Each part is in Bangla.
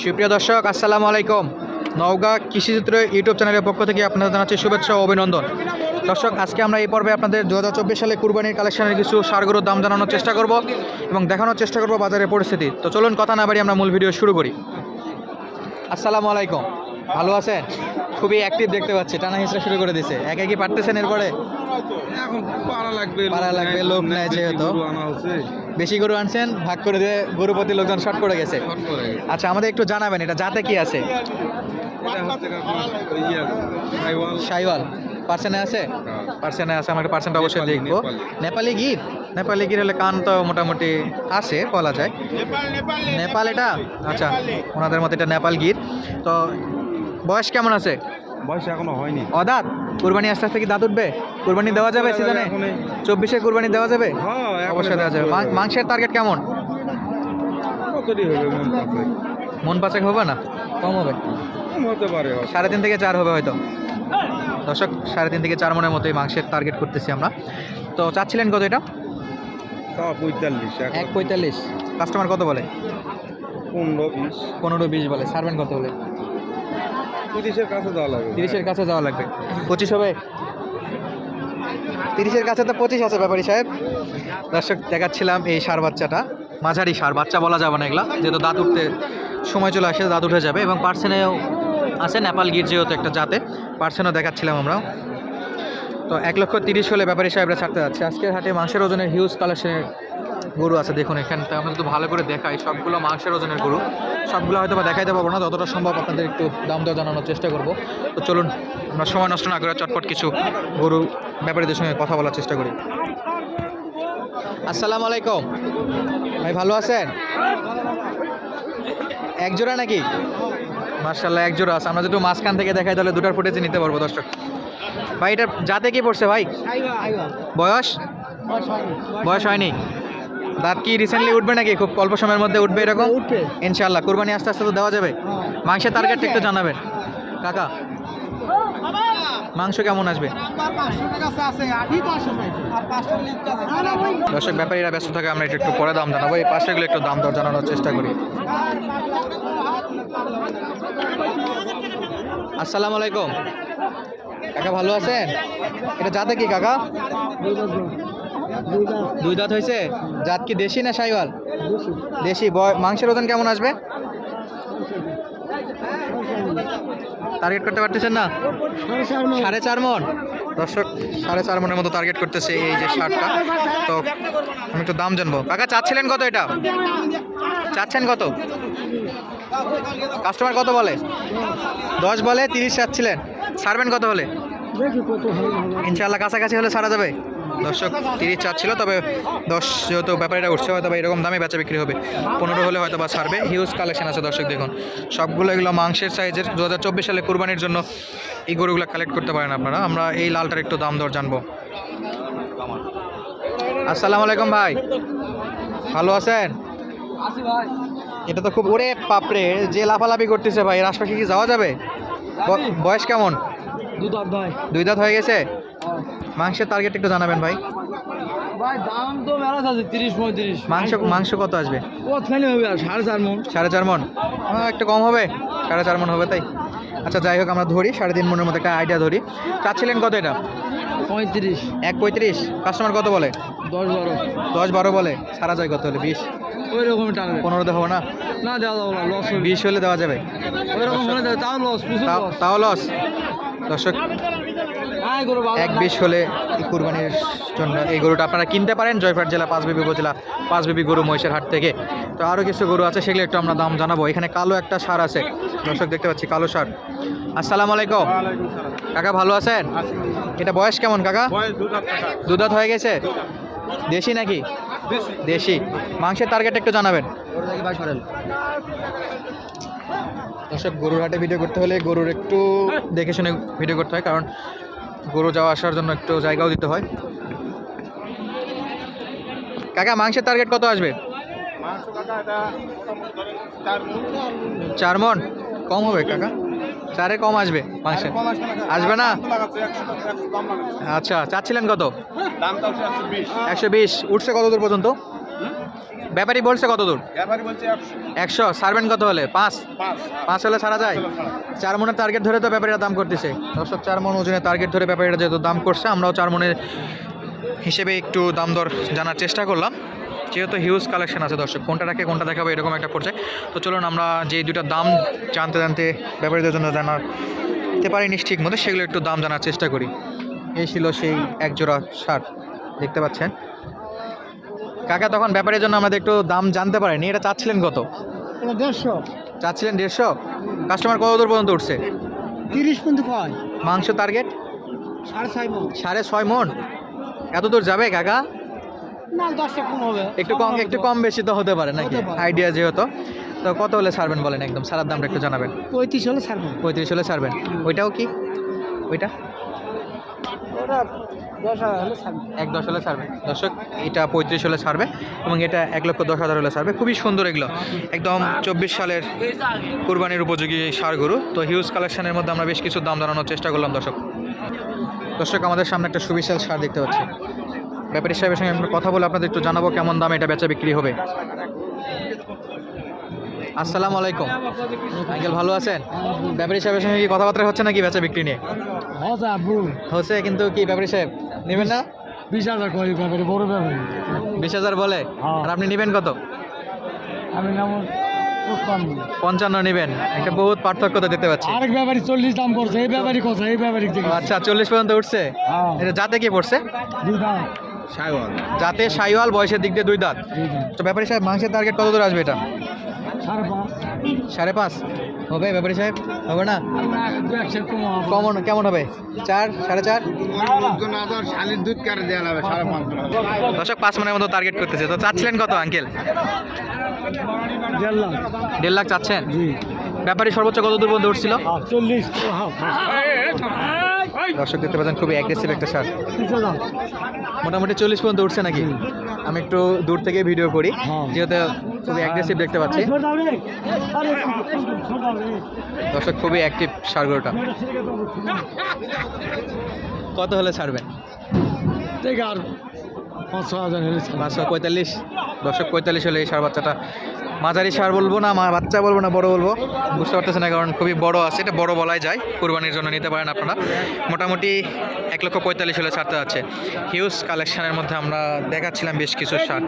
সুপ্রিয় দর্শক, আসসালামু আলাইকুম। নওগাঁ কৃষিচিত্র ইউটিউব চ্যানেলের পক্ষ থেকে আপনাদের জানাচ্ছি শুভেচ্ছা ও অভিনন্দন। দর্শক, আজকে আমরা এই পর্বে আপনাদের দু হাজার চব্বিশ সালে কুরবানির কালেকশনের কিছু সারগুলোর দাম জানানোর চেষ্টা করব এবং দেখানোর চেষ্টা করব বাজারের পরিস্থিতি। তো চলুন, কথা না বাড়ি আমরা মূল ভিডিও শুরু করি। আসসালামু আলাইকুম। ভালো আছেন? খুবই অ্যাক্টিভ দেখতে পাচ্ছি। টানা হিসেবে শুরু করে দিছে। একে কি পারতেছেন এরপরে? এখন পাড়া লাগবে পাড়া লাগবে, লোক বেশি যেহেতু। গরু আনা হচ্ছে। বেশি গরু আনছেন ভাগ করে দিয়ে গরু প্রতি লোকজন শর্ট করে গেছে। আচ্ছা আমাদের একটু জানাবেন এটা যাতে কি আছে? ইয়ে, সাইওয়াল। পার্সেন্টে আছে? হ্যাঁ। পার্সেন্টে আছে আমার পার্সেন্ট অবশ্যই দেখব। নেপালি। গীত নেপালি গীত হলে কান তো মোটামুটি আছে বলা যায়। নেপাল এটা? আচ্ছা ওনাদের মতে এটা নেপাল গীত তো বয়স কেমন আছে? বয়স এখনও হয়নি। অদাঁত কুরবানি আস্তে আস্তে কি দাঁত উঠবে? কুরবানি দেওয়া যাবে সিজনে চব্বিশে কুরবানি দেওয়া যাবে? হ্যাঁ অবশ্যই দেওয়া যাবে। মাংসের টার্গেট কেমন? মন পাচেক? হবে না? কম হবে। হতে পারে সাড়ে তিন থেকে চার হবে হয়তো। দর্শক সাড়ে তিন থেকে চার মনের মতোই মাংসের টার্গেট করতেছি আমরা। তো চাচ্ছিলেন কত এটা? পঁয়তাল্লিশ এক পঁয়তাল্লিশ। কাস্টমার কত বলে? পনেরো বিশ। পনেরো বিশ বলে। সারবেন কত বলে? তিরিশের কাছে দেওয়া লাগবে। তিরিশের কাছে যাওয়া লাগবে। পঁচিশ হবে। তিরিশের কাছে তো পঁচিশ আছে ব্যাপারী সাহেব। দর্শক, দেখাচ্ছিলাম এই সার বাচ্চাটা। মাঝারি সার, বাচ্চা বলা যাবে না এগুলা। যেহেতু দাঁত উঠতে সময় চলে আসে, দাঁত উঠে যাবে। এবং পার্সেনেও আছে, নেপাল গির যেহেতু একটা জাতে, পার্সেনও দেখাচ্ছিলাম আমরা তো এক লক্ষ তিরিশ হলে ব্যাপারী সাহেবরা ছাড়তে যাচ্ছে। আজকের হাটে মাংসের ওজনের হিউজ কালেকশনের গরু আছে দেখুন এখানটা আমরা যদি ভালো করে দেখাই সবগুলো মাংসের ওজনের গরু। সবগুলো হয়তো বা দেখাইতে পারব না যতটা সম্ভব আপনাদের একটু দাম দর জানানোর চেষ্টা করব। তো চলুন আমরা সময় নষ্ট না করে চটপট কিছু গরু ব্যাপারীদের সঙ্গে কথা বলার চেষ্টা করি। আসসালামু আলাইকুম। ভাই ভালো আছেন? এক জোড়া নাকি? মার্শাল্লাহ এক জোড়া আছে। আমরা যদি মাঝখান থেকে দেখাই তাহলে দুটার ফুটেজে নিতে পারব দর্শক। ভাই এটা যাতে কি পড়ছে ভাই? বয়স? বয়স হয়নি। দাঁত কি রিসেন্টলি উঠবে নাকি? খুব অল্প সময়ের মধ্যে উঠবে এরকম? উঠবে। ইনশাল্লাহ কুরবানি আস্তে আস্তে তো দেওয়া যাবে। মাংসের টার্গেট একটু জানাবেন। কাকা মাংস কেমন আসবে? দর্শক ব্যাপারীরা ব্যস্ত থাকে আমরা একটু একটু পরে দাম জানাব। এই পাশেগুলো একটু দাম দর জানানোর চেষ্টা করি। আসসালামু আলাইকুম। কাকা ভালো আছেন? এটা জাতে কি কাকা? দুই দাঁত হয়েছে? জাত কি দেশি না সাইওয়াল? দেশি। মাংসের ওজন কেমন আসবে? টার্গেট করতে পারতেছেন না? সাড়ে চার মন। দর্শক, সাড়ে চার মনের মতো টার্গেট করতেছে এই যে শার্টটা তো আমি একটু দাম জানব। কাকা, চাচ্ছিলেন কত এটা? চাচ্ছেন কত? কাস্টমার কত বলে? দশ বলে, তিরিশ চাচ্ছিলেন। ছাড়বেন কত হলে? ইনশাল্লাহ কাছাকাছি হলে ছাড়া যাবে। দর্শক তিরিশ চাচ্ছিল তবে দশ যেহেতু ব্যাপারীরা উঠছে হয়তো বা এরকম দামে বেচা বিক্রি হবে। পনেরো হলে হয়তো বা ছাড়বে। হিউজ কালেকশন আছে দর্শক দেখুন। সবগুলো এগুলো মাংসের সাইজের দু হাজার চব্বিশ সালে কুরবানির জন্য এই গরুগুলো কালেক্ট করতে পারেন আপনারা। আমরা এই লালটার একটু দাম দর জানব। আসসালামু আলাইকুম ভাই। ভালো আছেন? এটা তো খুব ওরে পাপড়ে যে লাফালাফি করতেছে ভাই এর আশপাশে কি যাওয়া যাবে? বয়স কেমন? দুই দাঁত হয়ে গেছে? মাংসের টার্গেট একটু জানাবেন ভাই। ভাই দাম তো মেলা আছে তিরিশ পঁয়ত্রিশ। মাংস মাংস। কত আসবে? কতখানি হবে? আর সাড়ে চার মন। সাড়ে চার মন। আহ, একটু কম হবে? সাড়ে চার মন হবে তাই? আচ্ছা যাই হোক আমরা ধরি সাড়ে তিন মনের মতো একটা আইডিয়া ধরি। চাচ্ছিলেন কত এটা? পঁয়ত্রিশ। এক পঁয়ত্রিশ। কাস্টমার কত বলে? দশ বারো। দশ বারো বলে। সারা যায় কত হলে? বিশ? ওই রকম টানবে পনেরোতে হবে না? না দেওয়া যাব না লস বিশ হলে দেওয়া যাবে? ওই রকম হলে দেবে, তাও লস তাও লস তাও লস দর্শক হ্যাঁ এক বিশ হলে এই কুরবানির জন্য এই গরুটা আপনারা কিনতে পারেন জয়পাট জেলা পাঁচবিবি উপজেলা পাঁচবিবি গরু মহিষের হাট থেকে। তো আরও কিছু গরু আছে সেগুলো একটু আমরা দাম জানাব। এখানে কালো একটা সার আছে। দর্শক দেখতে পাচ্ছি কালো সার। আসসালামু আলাইকুম। কাকা ভালো আছেন? এটা বয়স কেমন কাকা? দুধাত হয়ে গেছে? দেশি নাকি? দেশি। মাংসের টার্গেট একটু জানাবেন। দর্শক গরুর হাটে ভিডিও করতে হলে গরুর একটু দেখে শুনে ভিডিও করতে হয় কারণ গরু যাওয়া আসার জন্য একটু জায়গাও দিতে হয়। কাকা মাংসের টার্গেট কত আসবে? চার মন। কম হবে কাকা। চারে কম আসবে মাংসে আসবে না আচ্ছা চাচ্ছিলেন কত? একশো বিশ। উঠছে কত দূর পর্যন্ত? ব্যাপারী বলছে কত দূর ব্যাপারী বলছে একশো। সারবেন কত হলে? পাঁচ? পাঁচ। হলে ছাড়া যায়? চার মনের টার্গেট ধরে তো ব্যাপারীরা দাম করতেছে। দর্শক চার মন ওজনের টার্গেট ধরে ব্যাপারীরা যেহেতু দাম করছে আমরাও চার মনের হিসেবে একটু দাম দর জানার চেষ্টা করলাম। যেহেতু হিউজ কালেকশন আছে দর্শক কোনটা রাখে কোনটা দেখাবো এরকম একটা পর্যায়ে। তো চলুন আমরা যে দুইটা দাম জানতে জানতে ব্যাপারীদের জন্য জানাতে পারিনি ঠিক মতো সেগুলো একটু দাম জানার চেষ্টা করি। এই ছিল সেই এক জোড়া শার্ট দেখতে পাচ্ছেন। কাকা তখন ব্যাপারের জন্য আমাদের একটু দাম জানতে পারেনি। এটা চাচ্ছিলেন কত? দেড়শো। চাচ্ছিলেন দেড়শো? কাস্টমার কত দূর পর্যন্ত উঠছে? তিরিশ পর্যন্ত কয়? মাংস টার্গেট সাড়ে ছয় মন। সাড়ে ছয় মন? এত দূর যাবে কাকা? একটু কম একটু কম বেশি তো হতে পারে নাকি? আইডিয়া যেহেতু। তো কত হলে ছাড়বেন বলেন একদম? সারার দামটা একটু জানাবেন। পঁয়ত্রিশ হলে ছাড়বো পঁয়ত্রিশ হলে ছাড়বেন। ওইটাও কি? ওইটা ওটা দশ হাজার হলে ছাড়বো এক দশ হলে ছাড়বে। দর্শক, এটা পঁয়ত্রিশ হলে ছাড়বে এবং এটা এক লক্ষ দশ হাজার হলে ছাড়বে। খুবই সুন্দর এগুলো। একদম চব্বিশ সালের কুরবানির উপযোগী সার গরু। তো হিউজ কালেকশনের মধ্যে আমরা বেশ কিছু দাম জানানোর চেষ্টা করলাম, দর্শক। দর্শক, আমাদের সামনে একটা সুবিশাল সার দেখতে পাচ্ছি। ব্যাপারী সাহেবের সঙ্গে কথা বলে আপনাদের একটু জানাব কেমন দামে এটা বেচা বিক্রি হবে। আসসালামু আলাইকুম। আঙ্কেল, ভালো আছেন? ব্যাপারী সাহেবের সঙ্গে কি কথাবার্তা হচ্ছে নাকি বেচা বিক্রি নিয়ে? হচ্ছে কিন্তু কি ব্যাপারী সাহেব? নেবেন না? বিশ হাজার কয় ব্যাপারে বড় ব্যাপারে। বিশ হাজার বলে? হ্যাঁ। আর আপনি নেবেন কত? আমি নাম পঞ্চান্ন নেবেন। একটা বহুত পার্থক্য তো দেখতে পাচ্ছি। আরেক ব্যাপারী চল্লিশ দাম করছে এই ব্যাপারী কথা এই ব্যাপারী আচ্ছা চল্লিশ পর্যন্ত উঠছে? হ্যাঁ। এটা যাতে কি পড়ছে? দুই সাইওয়াল। যাতে সাইওয়াল বয়সের দিক দিয়ে দুই দাঁত। তো ব্যাপারী সাহেব মাংসের টার্গেট কত দূর আসবে এটা? সাড়ে পাঁচ। হবে ব্যাপারী সাহেব? হবে না? কেমন কেমন হবে? চার সাড়ে চার? দশক পাঁচ মনের মতো টার্গেট করতেছে। তো চাচ্ছিলেন কত আঙ্কেল? দেড় লাখ। দেড় লাখ চাচ্ছেন? ব্যাপারী সর্বোচ্চ কত দূর পর্যন্ত উঠছিল? চল্লিশ। দর্শক দেখতে পাচ্ছেন খুবই অ্যাগ্রেসিভ একটা সার মোটামুটি চল্লিশ পর্যন্ত উঠছে নাকি? আমি একটু দূর থেকে ভিডিও করি। হ্যাঁ। যেহেতু খুবই অ্যাগ্রেসিভ দেখতে পাচ্ছি। দর্শক খুবই অ্যাক্টিভ সারগোটা কত হলে ছাড়বেন? আর পাঁচশো। পঁয়তাল্লিশ। দর্শক, পঁয়তাল্লিশ হলে এই সার বাচ্চাটা মাঝারি সার বলব না, মা বাচ্চা বলব না, বড় বলব। বুঝতে পারতেছেন না, কারণ খুবই বড় আছে, এটা বড় বলাই যায়। কুরবানির জন্য নিতে পারেন আপনারা। মোটামুটি এক লক্ষ পঁয়তাল্লিশ হলে ছাড়তে যাচ্ছে। হিউজ কালেকশনের মধ্যে আমরা দেখাচ্ছিলাম বেশ কিছু সার।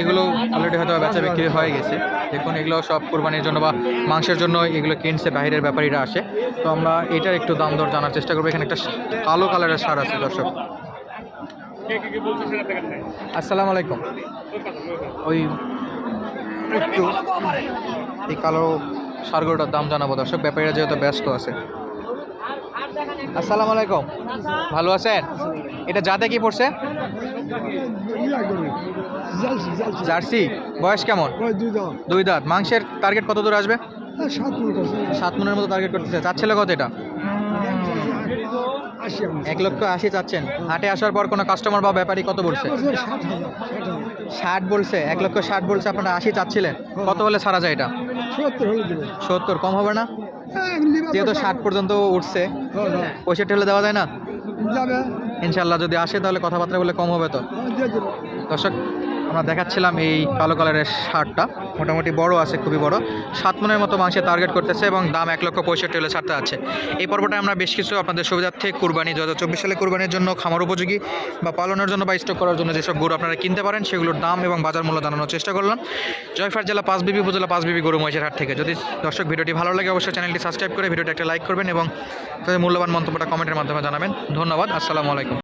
এগুলো অলরেডি হয়তো বেচা বিক্রি হয়ে গেছে। দেখুন, এগুলো সব কুরবানির জন্য বা মাংসের জন্য এগুলো কিনছে, বাইরের ব্যাপারীরা আসে। তো আমরা এটার একটু দাম দর জানার চেষ্টা করব। এখানে একটা কালো কালারের সার আছে, দর্শক। আসসালামু আলাইকুম। ওই একটু এই কালো সারগুলোটার দাম জানাব দর্শক ব্যাপারীরা যেহেতু ব্যস্ত আছে। আসসালামু আলাইকুম। ভালো আছেন? এটা যাতে কি পড়ছে? জার্সি। বয়স কেমন? দুই দাঁত। মাংসের টার্গেট কত দূর আসবে? সাত মনের মতো টার্গেট করতেছে। চাচ্ছিল কত এটা? এক লক্ষ আশি চাচ্ছেন। হাটে আসার পর কোনো কাস্টমার বা ব্যাপারী কত বলছে? ষাট বলছে এক লক্ষ ষাট বলছে আপনারা আশি চাচ্ছিলেন। কত হলে ছাড়া যায় এটা? সত্তর কম হবে না? যেহেতু ষাট পর্যন্ত উঠছে পঁয়ষট্টি হলে দেওয়া যায় না? ইনশাল্লাহ যদি আসে তাহলে কথাবার্তা বলে কম হবে তো। দর্শক আমরা দেখাচ্ছিলাম এই কালো কালারের শার্টটা। মোটামুটি বড় আছে, খুবই বড়। সাত মনের মতো মাংসের টার্গেট করতেছে এবং দাম এক লক্ষ পঁয়ষট্টি হলে ছাড়তে আছে। এই পর্বটা আমরা বেশ কিছু আপনাদের সুবিধার্থে কুরবানি দু হাজার চব্বিশ সালে কুরবানির জন্য খামার উপযোগী বা পালনের জন্য বা স্টক করার জন্য যেসব গরু আপনারা কিনতে পারেন, সেগুলোর দাম এবং বাজার মূল্য জানানোর চেষ্টা করলাম। জয়ফার জেলা পাঁচবিবি উপজেলা পাঁচবিবি গরু মহিষের হাট থেকে। যদি দর্শক ভিডিওটি ভালো লাগে, অবশ্যই চ্যানেলটি সাবস্ক্রাইব করে ভিডিওটি একটা লাইক করবেন এবং তাদের মূল্যবান মন্তব্যটা কমেন্টের মাধ্যমে জানাবেন। ধন্যবাদ, আসসালামু আলাইকুম।